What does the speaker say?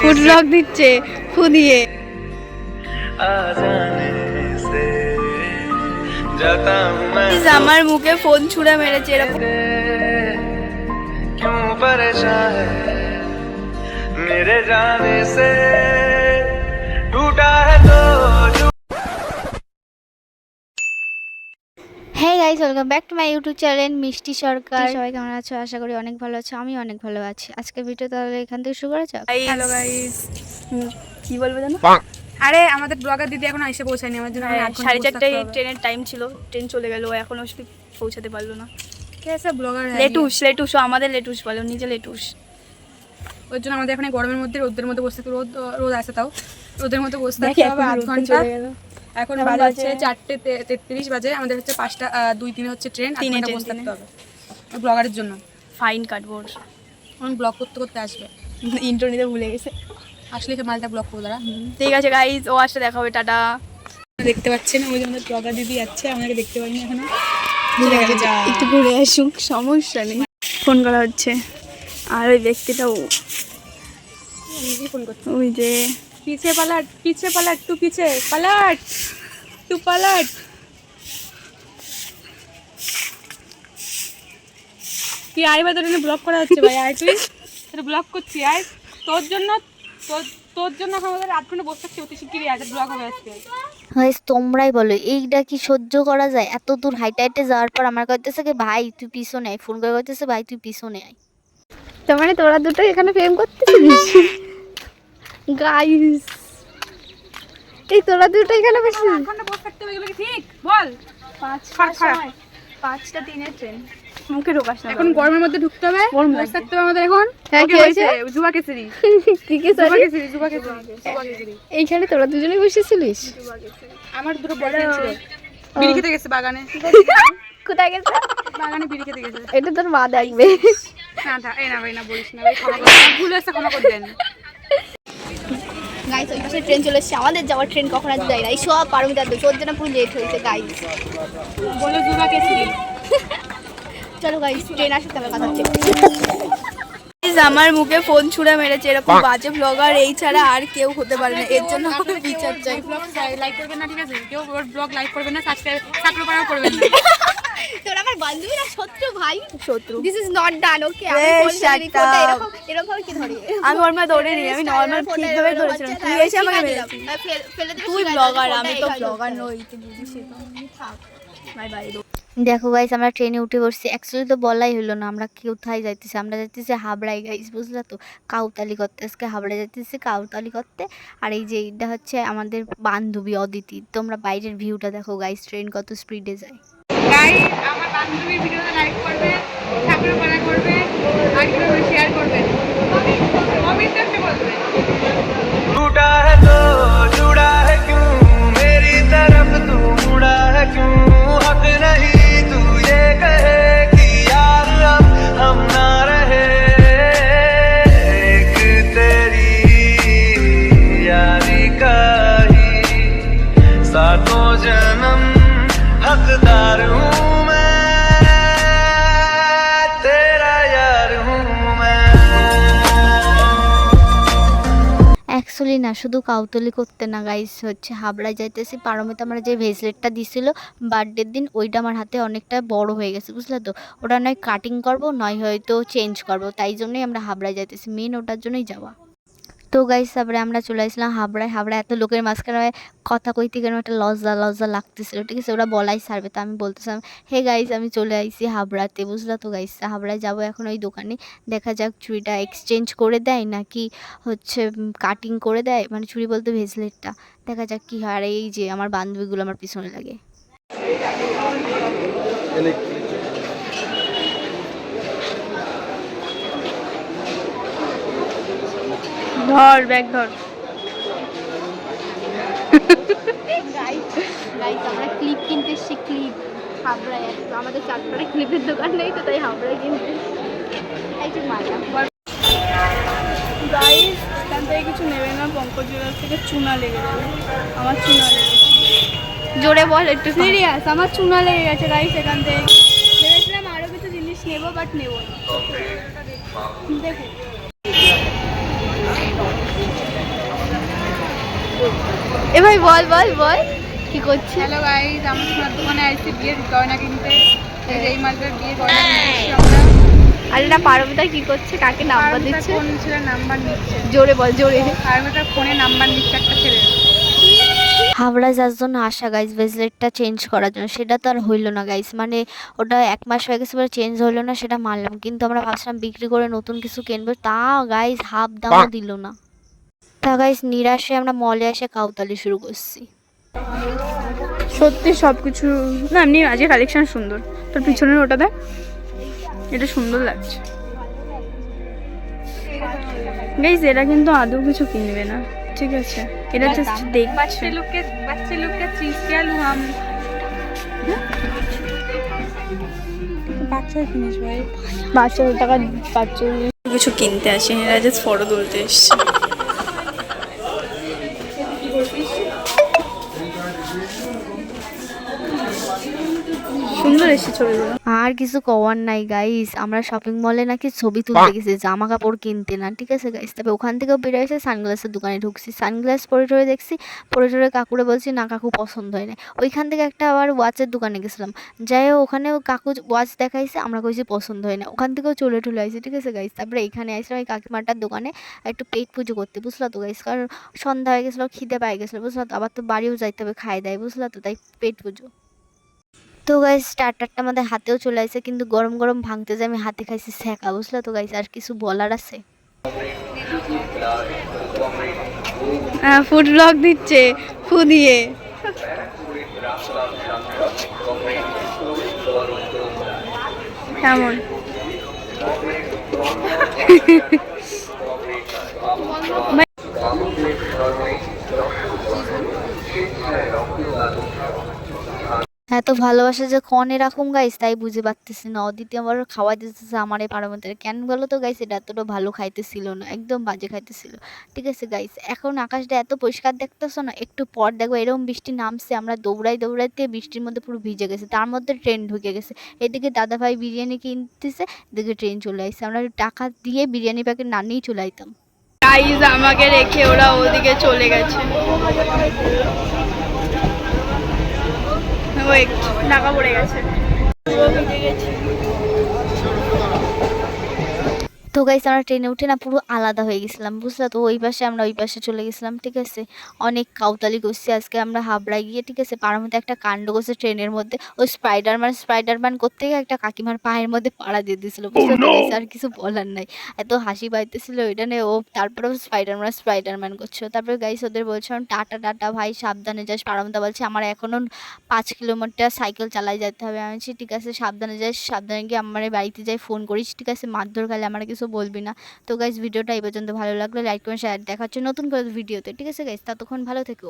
Food blog দিচ্ছে ফু দিয়ে आ जाने से जाता हूँ मैं আমার মুখে ফোন ছুঁড়ে মেরেছে এরকম क्यों परेशान है मेरे जाने से guys welcome back to my YouTube channel Mishti Sarkar সবাই কেমন আছো? আশা করি অনেক ভালো আছো আমি অনেক ভালো আছি। আজকে ভিডিও তাহলে এখান থেকে শুরু করা যাক? হ্যালো গাইস কি বলব জানো? আরে আমাদের ব্লগার দিদি এখন এসে পৌঁছায়নি আমার জন্য ঘণ্টা সাড়ে চারটায় ট্রেনের টাইম ছিল ট্রেন চলে গেল এখনও অবধি পৌঁছাতে পারল না। কে আছে ব্লগার লেটুস লেটুস আমাদের লেটুস বলো নিজে লেটুস। ওর জন্য আমাদের এখানে গরমের মধ্যে রোদের মধ্যে বসে থাকতে রোদ রোদ আসে তাও। রোদের মধ্যে বসে দেখি থাকতে হবে আধ ঘণ্টা। এখন বাজে হচ্ছে চারটে তেত্রিশ বাজে আমাদের হচ্ছে পাঁচটা দুই তিনে হচ্ছে ট্রেন তিনে ঘণ্টা বসে থাকতে হবে। ব্লগারের জন্য। ফাইন কাটবো এখন ব্লগ করতে করতে আসবে। ইন্টার নিতে ভুলে গেছে। আসলে সে মালটা ব্লগ করব তারা ঠিক আছে গাইস ও আসলে দেখা হবে টাটা। দেখতে পাচ্ছেন ওই যে আমাদের ব্লগার দিদি যাচ্ছে আমাদেরকে দেখতে পাইনি এখনও। গেছে একটু ঘুরে আসুক সমস্যা নেই। ফোন করা হচ্ছে। আর ওই ব্যক্তিটাও। ওই যে পিছে পালাট পিছে পালাট তু পিছে পালাট তু পালাট তুই আয় বা তোর ব্লক করা হচ্ছে ভাই আয় তুই। তোর ব্লক করছি আয়। তোর জন্য তোর তোর জন্য এখন আমাদের আধ ঘণ্টা বসে থাকছি অতি শিগগিরই আজ ব্লক হবে আজকে। গাইস তোমরাই বলো এইটা কি সহ্য করা যায়? এত দূর হাইটে হাইটে যাওয়ার পর আমার কইতেছে কি ভাই তুই পিছনে আয়। ফোন করে কইতেছে ভাই তুই পিছনে আয়। তার মানে তোরা দুটো এখানে প্রেম করতেছিস? গাইস এই তোরা দুটো এখানে বেশি আধ ঘণ্টা বসে থাকতে হবে এগুলো ঠিক? বল। পাঁচটা তিনের ট্রেন। মুখে ঢোকাস না এখন গরমের মধ্যে ঢুকতে হবে। গরম বসে থাকতে হবে আমাদের এখন। হ্যাঁ? জুবা কেসরি। কি কি জুবা কেসরি জুবা কেসরি। জুবা কেসরি। এইখানে তোরা দুজনে বসেছিলিস? আমার দুটো বয়ফ্রেন্ড ছিল। বিড়ি খেতে গেছে বাগানে। কোথায় গেছে? বাগানে বিড়ি খেতে গেছে। এটা তোর মা দেখবে। না থা এই না ভাই না বলিস না। ভাই ক্ষমা করে ভুল হয়েছে ক্ষমা করে দেন। গাইস ওই পাশে ট্রেন চলে এসছে। আমাদের যাওয়ার ট্রেন কখন আসবে যাই না। এই সব পারমিতার দোষ ওর জন্য পুরো লেট হয়েছে গাইস বলো কেসরি চলো গাইস ট্রেন আসতে হবে কথা হচ্ছে। আমার মুখে ফোন ছুঁড়ে মেরেছে এরকম বাজে ব্লগার এই ছাড়া আর কেউ হতে পারে না। এর জন্য আমার বিচার চাই ব্লগ লাইক করবেন না ঠিক আছে? কেউ ব্লগ লাইক করবেন না সাবস্ক্রাইব সাবস্ক্রাইব করবেন না। তোর আমার বান্ধবী না শত্রু ভাই? শত্রু। This is not done okay আমি up. এরকম এরকম কি ধরি? আমি নরমাল ধরে নি আমি নরমাল ঠিকভাবে ধরেছিলাম। তুই এসে আমাকে মেরেছিস। তুই ব্লগার আমি তো ব্লগার নই তুই বুঝিস থাক। বাই বাই দেখো গাইস আমরা ট্রেনে উঠে পড়ছি অ্যাকচুয়ালি তো বলাই হলো না আমরা কোথায় যাইতেছি? আমরা যাইতেছি হাবড়াই গাইস বুঝলা তো? কাউতালি করতে আজকে হাবড়া যাইতেছি কাউতালি করতে। আর এই যে এইটা হচ্ছে আমাদের বান্ধবী অদিতি। তোমরা বাইরের ভিউটা দেখো গাইস ট্রেন কত স্পিডে যায়। গাইস আমার বান্ধবীর ভিডিওতে লাইক করবে সাবস্ক্রাইব করা করবে আর কিভাবে শেয়ার করবেন কমেন্ট করতে বলবেন टूटा है तो जुड़ा है क्यों मेरी तरफ तू मुड़ा है क्यों हक नहीं तू ये कहे कि यार अब हम ना रहे एक तेरी यारी का ही सातों जन्म हकदार हूँ मैं तेरा यार हूँ मैं অ্যাকচুয়ালি না শুধু কাউতলি করতে না গাইস হচ্ছে হাবড়ায় যাইতেছি পারমিতে আমার যে ভেসলেটটা দিছিল বার্থডের দিন ওইটা আমার হাতে অনেকটা বড় হয়ে গেছে বুঝলে তো ওটা নয় কাটিং করব নয় হয়তো চেঞ্জ করব তাই জন্যই আমরা হাবড়ায় যাইতেছি মেন ওটার জন্যই যাওয়া তো গাইস তারপরে আমরা চলে আসলাম হাবড়ায়। হাবড়ায় এত লোকের মাঝখানে কথা কইতে কেন একটা লজ্জা লজ্জা লাগতেছিল। ঠিক আছে, ওরা বলাই সারবে তো আমি বলতেছিলাম, হে গাইস আমি চলে আইছি হাবড়াতে। বুঝলা তো গাইস হাবড়ায় যাব এখন ওই দোকানে। দেখা যাক চুড়িটা এক্সচেঞ্জ করে দেয় নাকি হচ্ছে কাটিং করে দেয়। মানে চুড়ি বলতে ভেসলেটটা দেখা যাক কি হয়। আর এই যে আমার বান্ধবীগুলো আমার পিছনে লাগে। ধর ব্যাগ ধর গাইস আমরা ক্লিপ কিনতে এসেছি ক্লিপ হাবড়ায় আমাদের চারপাড়ে ক্লিপের দোকান নেই তো তাই হাবড়ায় কিনতে এই যে মায়া গাইস এখান থেকে কিছু নেবে না পঙ্কজ থেকে চুনা লেগে যাবে। আমার চুনা লেগেছে জোরে বল একটু। সিরিয়াস আমার চুনা লেগে গেছে গাইস এখান থেকে। ভেবেছিলাম আরও কিছু জিনিস নেব বাট নেব না। দেখো। এ ভাই বল বল বল কি করছিস? হ্যালো গাইজ আমরা সোনার দোকানে আসছি বিয়ের গয়না কিনতে। এই মাসের বিয়ের গয়না কিনছি আমরা। আর এটা পারমিতা কি করছে? কাকে নাম্বার দিচ্ছে? কোন ছেলের নাম্বার নিচ্ছে? জোরে বল জোরে। পারমিতার ফোনে নাম্বার নিচ্ছে একটা ছেলে হাবড়া যার জন্য আসা গাইস ব্রেসলেটটা চেঞ্জ করার জন্য। সেটা তো আর হইল না গাইস মানে ওটা এক মাস হয়ে গেছে পরে চেঞ্জ হইল না সেটা মানলাম। কিন্তু আমরা ভাবছিলাম বিক্রি করে নতুন কিছু কিনবো। তা গাইস হাফ দামও দিল না। গাইস নিরাশে আমরা মলে এসে কাউতালি শুরু করছি। সত্যি সব কিছু না এমনি আজকে কালেকশন সুন্দর। তোর পিছনের ওটা দেখ এটা সুন্দর লাগছে। গাইজ এরা কিন্তু আদৌ কিছু কিনবে না ঠিক আছে? এরা জাস্ট দেখছে। বাচ্চা লোককে বাচ্চা লোককে চিজ হাম বাচ্চা জিনিস ভাই। বাচ্চা টাকা বাচ্চা কিছু কিনতে আসে এরা জাস্ট ফটো তুলতে এসছে। সুন্দর ছবিগুলো। আর কিছু কওয়ার নাই গাইস আমরা শপিং মলে নাকি ছবি তুলতে গেছি জামা কাপড় কিনতে না, ঠিক আছে গাইস তবে ওখান থেকেও বেরিয়ে এসে সানগ্লাসের দোকানে ঢুকছি। সানগ্লাস পরে টরে দেখছি পরে টরে কাকুরে বলছি, না, কাকু পছন্দ হয় না ওইখান থেকে একটা আবার ওয়াচের দোকানে গেছিলাম। যাই হোক, ওখানেও কাকু ওয়াচ দেখাইছে, আমরা কইছি পছন্দ হয় না ওখান থেকেও চলে টলে আইছি, ঠিক আছে গাইস তারপরে এখানে আসলাম ওই কাকিমাটার দোকানে একটু পেট পুজো করতে, বুঝলা তো গাইস কারণ সন্ধ্যা হয়ে গেছিল, খিদে পাই গেছিল, বুঝলা তো? আবার তো বাড়িও যাইতে হবে খাই দেয়, বুঝলা তো? তাই পেট পুজো। তো গাইস স্টার্টারটা আমাদের হাতেও চলে আসে কিন্তু গরম গরম ভাঙতে যে আমি হাতে খাইছি ছ্যাঁকা বুঝলা তো গাইস আর কিছু বলার আছে? হ্যাঁ ফুড ব্লগ দিচ্ছে ফু দিয়ে। কেমন? এত ভালোবাসা যে কন এরকম গাইস তাই বুঝে পারতেছি না। অদিতি আমার খাওয়া দিতেছে আমার এই পারমতের কেন বলো তো গাইস এটা এতটা ভালো খাইতেছিল না, একদম বাজে খাইতেছিল। ঠিক আছে গাইস এখন আকাশটা এত পরিষ্কার দেখতেছো না, একটু পর দেখব, এরকম বৃষ্টি নামছে, আমরা দৌড়াই দৌড়াইতে বৃষ্টির মধ্যে পুরো ভিজে গেছে, তার মধ্যে ট্রেন ঢুকে গেছে। এদিকে দাদা ভাই বিরিয়ানি কিনতেছে, এদিকে ট্রেন চলে আসছে আমরা টাকা দিয়ে বিরিয়ানি প্যাকেট না নিয়েই চলে আইতাম। আমাকে রেখে ওরা ওদিকে চলে গেছে। ওয়েট নাকা পড়ে গেছে ভিজে গেছি। তো গাইস আমরা ট্রেনে উঠে না পুরো আলাদা হয়ে গেছিলাম বুঝলা তো? ওই পাশে আমরা ওই পাশে চলে গেছিলাম ঠিক আছে? অনেক কাউতালি করছি আজকে আমরা হাবড়ায় গিয়ে ঠিক আছে? পাড়ার মধ্যে একটা কাণ্ড করছে ট্রেনের মধ্যে। ওই স্পাইডারম্যান স্পাইডারম্যান করতে গিয়ে একটা কাকিমার পায়ের মধ্যে পাড়া দিয়ে দিয়েছিল বুঝলা তো আর কিছু বলার নাই। এত হাসি পাইতেছিল ওইটা নিয়ে ও তারপরেও স্পাইডারম্যান স্পাইডারম্যান করছিল তারপরে গাইস ওদের বলছিলাম টাটা টাটা ভাই সাবধানে যাস। পারমতা বলছে আমার এখনও পাঁচ কিলোমিটার সাইকেল চালাই যেতে হবে। আমি ঠিক আছে সাবধানে যাস। সাবধানে গিয়ে আমার বাড়িতে যাই ফোন করিস ঠিক আছে? মারধর খালে আমার কিছু বলবি না। তো গাইজ ভিডিওটা এই পর্যন্ত ভালো লাগল লাইক করে শেয়ার দেখাচ্ছে নতুন করে ভিডিওতে ঠিক আছে গাইস ততক্ষণ ভালো থেকো।